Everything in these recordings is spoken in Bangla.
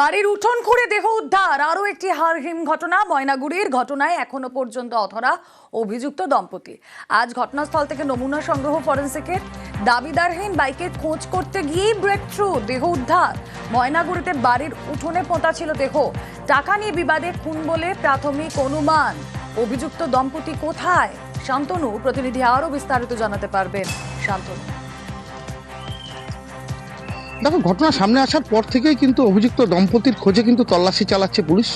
বাড়ির উঠোন খুঁড়ে দেহ উদ্ধার। আরও একটি হারহিম ঘটনা, ময়নাগুড়ির ঘটনায় এখনও পর্যন্ত অধরা অভিযুক্ত দম্পতি। আজ ঘটনাস্থল থেকে নমুনা সংগ্রহ ফরেন্সিকের। দাবিদারহীন বাইকের খোঁজ করতে গিয়েই ব্রেক থ্রু দেহ উদ্ধার। ময়নাগুড়িতে বাড়ির উঠোনে পোঁতা ছিল দেহ। টাকা নিয়ে বিবাদে খুন বলে প্রাথমিক অনুমান। অভিযুক্ত দম্পতি কোথায়? শান্তনু প্রতিনিধি আরও বিস্তারিত জানাতে পারবেন। শান্তনু। দেখো, ঘটনা সামনে আসার পর থেকেই কিন্তু অভিযুক্ত দম্পতির খোঁজে কিন্তু তল্লাশি চালাচ্ছে পুলিশ।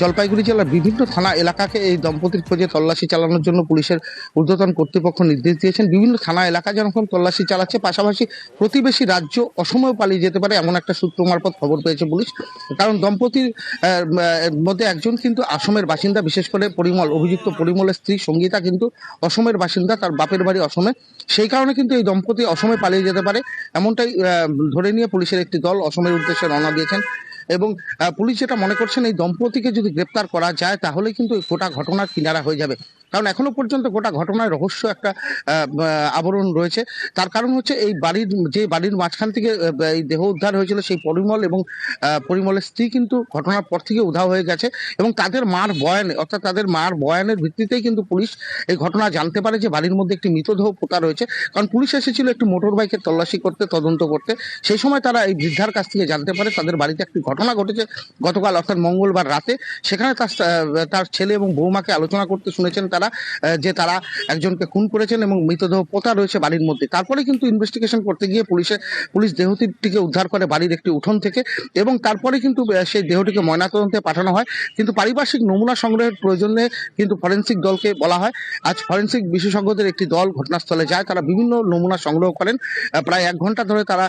জলপাইগুড়ি জেলার বিভিন্ন থানা এলাকাকে এই দম্পতির খোঁজে তল্লাশি চালানোর জন্য পুলিশের ঊর্ধ্বতন কর্তৃপক্ষ নির্দেশ দিয়েছেন। বিভিন্ন থানা এলাকা যেরকম তল্লাশি চালাচ্ছে, পাশাপাশি প্রতিবেশী রাজ্য অসময়ে পালিয়ে যেতে পারে এমন একটা সূত্র মারফত খবর পেয়েছে পুলিশ। কারণ দম্পতির মধ্যে একজন কিন্তু আসামের বাসিন্দা, বিশেষ করে পরিমল, অভিযুক্ত পরিমলের স্ত্রী সঙ্গীতা কিন্তু অসমের বাসিন্দা, তার বাপের বাড়ি অসমে। সেই কারণে কিন্তু এই দম্পতি অসমে পালিয়ে যেতে পারে। এমনটাই ধরে নিয়ে পুলিশের একটি দল অসমের উদ্দেশ্যে রওনা দিয়েছেন এবং পুলিশ যেটা মনে করছেন এই দম্পতিকে যদি গ্রেপ্তার করা যায় তাহলে কিন্তু গোটা ঘটনার কিনারা হয়ে যাবে। কারণ এখনও পর্যন্ত গোটা ঘটনায় রহস্য একটা আবরণ রয়েছে। তার কারণ হচ্ছে এই বাড়ির, যে বাড়ির মাঝখান থেকে এই দেহ উদ্ধার হয়েছিল সেই পরিমল এবং পরিমলের স্ত্রী কিন্তু ঘটনার পর থেকে উধাও হয়ে গেছে এবং তাদের মার বয়ানে, অর্থাৎ তাদের মার বয়ানের ভিত্তিতেই কিন্তু পুলিশ এই ঘটনা জানতে পারে যে বাড়ির মধ্যে একটি মৃতদেহ পোতা রয়েছে। কারণ পুলিশ এসেছিল একটি মোটর বাইকের তল্লাশি করতে, তদন্ত করতে। সেই সময় তারা এই বৃদ্ধার কাছ থেকে জানতে পারে তাদের বাড়িতে একটি ঘটনা ঘটেছে গতকাল, অর্থাৎ মঙ্গলবার রাতে। সেখানে তার তার ছেলে এবং বৌমাকে আলোচনা করতে শুনেছেন তারা। আহ, যে তারা একজনকে খুন করেছেন এবং মৃতদেহ পোতা রয়েছে বাড়ির মধ্যে। তারপরে কিন্তু ইনভেস্টিগেশন করতে গিয়ে পুলিশে পুলিশ দেহটিকে উদ্ধার করে বাড়ির একটি উঠোন থেকে এবং তারপরে কিন্তু সেই দেহটিকে ময়নাতদন্তে পাঠানো হয়। কিন্তু পারিপার্শ্বিক নমুনা সংগ্রহের প্রয়োজনে কিন্তু ফরেন্সিক দলকে বলা হয়। আজ ফরেন্সিক বিশেষজ্ঞদের একটি দল ঘটনাস্থলে যায়। তারা বিভিন্ন নমুনা সংগ্রহ করেন। প্রায় এক ঘণ্টা ধরে তারা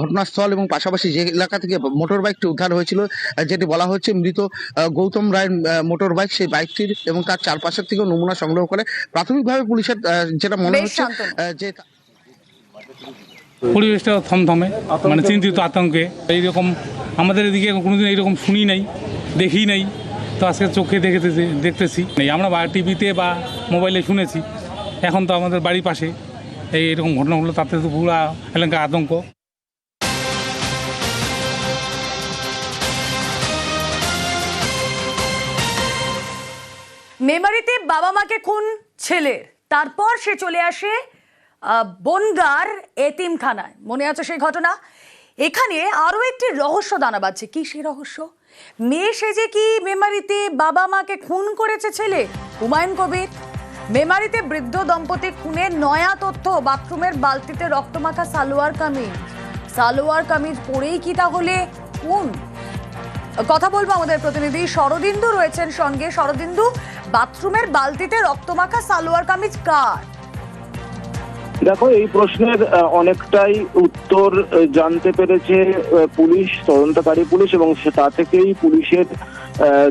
ঘটনাস্থল এবং পাশাপাশি যে এলাকা থেকে মোটর বাইকটি উদ্ধার হয়েছিল যেটি বলা হচ্ছে মৃত গৌতম রায়ের মোটর বাইক সেই বাইকটির এবং তার চারপাশের থেকেও নমুনা সংগ্রহ করে প্রাথমিকভাবে পুলিশের যেটা মনে হচ্ছে যে পরিবেশটা থমথমে মানে চিন্তিত আতঙ্কে। এইরকম আমাদের এদিকে কোনোদিন এইরকম শুনি নাই দেখি নাই। তো আজকে চোখে দেখেতেছি দেখতেছি। নেই আমরা বা টিভিতে বা মোবাইলে শুনেছি। এখন তো আমাদের বাড়ির পাশে এই এরকম ঘটনা হলো তাতে তো পুরো এলাকা আতঙ্ক। মেমারিতে বাবা মাকে খুন ছেলের তারপর সে চলে আসে বনগার এতিমখানায়। মনে আছে সেই ঘটনা? এখানে আরও একটি রহস্য দানা বাজছে কি সেই রহস্য? মেয়ে সেজে কি মেমারিতে বাবা মাকে খুন করেছে ছেলে? হুমায়ুন কবির। মেমারিতে বৃদ্ধ দম্পতি খুনের নয়া তথ্য বাথরুমের বালতিতে রক্তমাখা সালোয়ার কামিজ। সালোয়ার কামিজ পরেই কি তাহলে খুন? কথা বলব আমাদের প্রতিনিধি। শরদিন্দু রয়েছেন সঙ্গে। শরদিন্দু বাথরুমের বালতিতে রক্তমাখা সালোয়ার কামিজ কার? দেখো, এই প্রশ্নের অনেকটাই উত্তর জানতে পেরেছে পুলিশ, তদন্তকারী পুলিশ, এবং তা থেকেই পুলিশের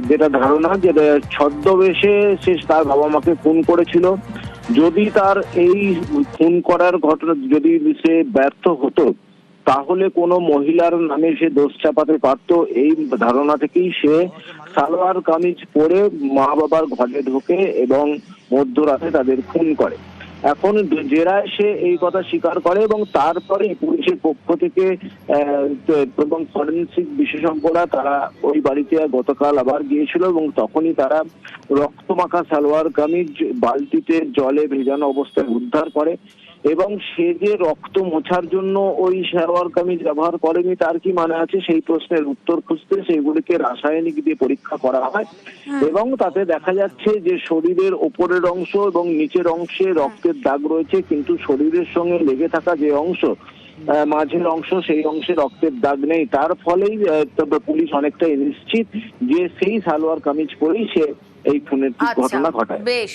যেটা ধারণা, যে ছদ্মবেশে সে তার বাবা মাকে খুন করেছিল। যদি তার এই খুন করার ঘটনা, যদি সে ব্যর্থ হতো তাহলে কোন মহিলার নামে সে দোষ চাপাতে পারত, এই ধারণা থেকেই সে সালোয়ার কামিজ পরে মা বাবার ঘরে ঢোকে এবং মধ্যরাতে তাদের খুন করে। এখন জেরায় সে এই কথা স্বীকার করে এবং তারপরে পুলিশের পক্ষ থেকে এবং ফরেন্সিক বিশেষজ্ঞরা তারা ওই বাড়িতে গতকাল আবার গিয়েছিল এবং তখনই তারা রক্তমাখা সালোয়ার কামিজ বালতিতে জলে ভেজানো অবস্থায় উদ্ধার করে এবং সে যে রক্ত মোছার জন্য ওই সালোয়ার কামিজ ব্যবহার করেনি তার কি মানে আছে? সেই প্রশ্নের উত্তর খুঁজতে সেগুলিকে রাসায়নিক দিয়ে পরীক্ষা করা হয় এবং তাতে দেখা যাচ্ছে যে শরীরের ওপরের অংশ এবং নিচের অংশে রক্তের দাগ রয়েছে কিন্তু শরীরের সঙ্গে লেগে থাকা যে অংশ মাঝের অংশ সেই অংশে রক্তের দাগ নেই। তার ফলেই পুলিশ অনেকটাই নিশ্চিত যে সেই সালোয়ার কামিজ পরেই সে এই খুনের আচ্ছা ঘটনা ঘটায়। বেশ।